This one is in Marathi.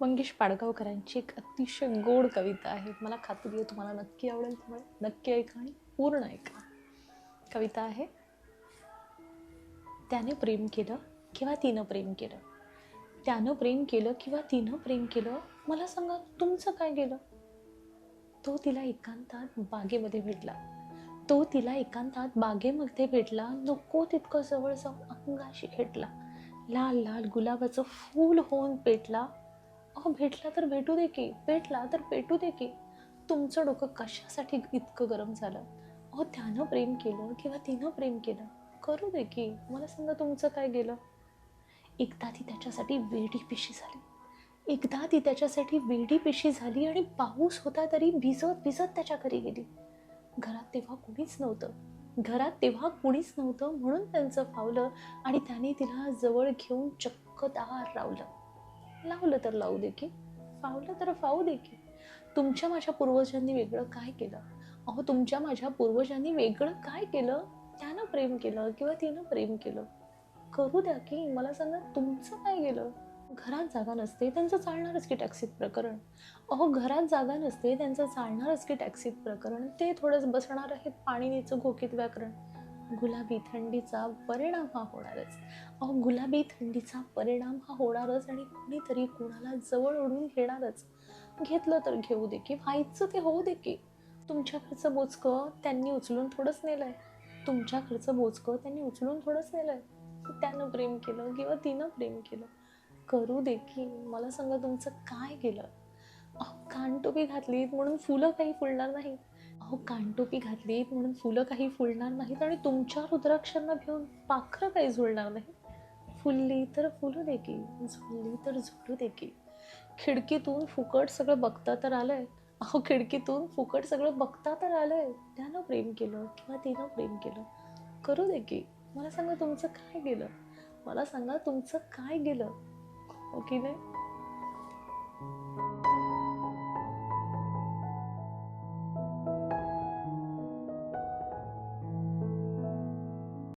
मंगेश पाडगावकरांची एक अतिशय गोड कविता आहे. मला खात्री आहे तुम्हाला नक्की आवडेल त्यामुळे नक्की ऐका आणि पूर्ण ऐका. कविता आहे त्याने प्रेम केलं किंवा तिनं प्रेम केलं. त्यानं प्रेम केलं किंवा तिनं प्रेम केलं मला सांगा तुमचं काय गेलं? तो तिला एकांतात बागेमध्ये भेटला. तो तिला एकांतात बागेमध्ये भेटला. नको तितकं जवळ जाऊन अंगाशी खेटला लाल लाल गुलाबाचं फूल होऊन पेटला. अहो भेटला तर भेटू दे की. भेटला तर भेटू दे की. तुमचं डोकं कशासाठी इतकं गरम झालं? अहो त्यानं प्रेम केलं किंवा तिनं प्रेम केलं? करू दे की. मला सांगा तुमचं काय गेलं? एकदा ती त्याच्यासाठी वेडी पिशी झाली. एकदा ती त्याच्यासाठी वेडी पिशी झाली आणि पाऊस होता तरी भिजत भिजत त्याच्या घरी गेली. घरात तेव्हा कुणीच नव्हतं. घरात तेव्हा कुणीच नव्हतं म्हणून त्यांचं फावलं आणि त्याने तिला जवळ घेऊन चक्कदार रावलं लावलं तर लावू दे की. फावलं तर फावू दे की. तुमच्या माझ्या पूर्वजांनी वेगळं काय केलं? अहो तुमच्या माझ्या पूर्वजांनी वेगळं काय केलं? त्यानं प्रेम केलं किंवा तिनं प्रेम केलं? करू द्या की. मला सांगा तुमचं काय गेलं? घरात जागा नसते त्यांचं चालणारच की टॅक्सीत प्रकरण. अहो घरात जागा नसते त्यांचं चालणारच की टॅक्सीत प्रकरण. ते थोडंच बसणार आहेत पाणीनीचं घोकीत व्याकरण. गुलाबी थंडीचा परिणाम हा होणारच. अहो गुलाबी थंडीचा परिणाम हा होणारच आणि कुणीतरी कुणाला जवळ ओढून घेणारच. घेतलं तर घेऊ दे की व्हायचं ते होऊ दे की. तुमच्याकडचं बोचकं त्यांनी उचलून थोडंच नेलंय. तुमच्याकडचं बोचकं त्यांनी उचलून थोडंच नेलंय. त्यानं प्रेम केलं किंवा तिनं प्रेम केलं. करू दे की. मला सांगा तुमचं काय गेलं अहो कानटोपी घातलीत म्हणून फुलं काही फुलणार नाहीत. अहो कानटोपी घातली म्हणून फुलं काही फुलणार नाहीत आणि तुमच्या रुद्राक्षांना घेऊन पाखरं काही झुलणार नाही फुलली तर फुलू दे की झुलली तर झुलू दे की खिडकीतून फुकट सगळं बघता तर आलंय. अहो खिडकीतून फुकट सगळं बघता तर आलंय. त्यानं प्रेम केलं किंवा तिनं प्रेम केलं? करू दे की मला सांगा तुमचं काय गेलं? मला सांगा तुमचं काय गेलं? हो ओके नाही?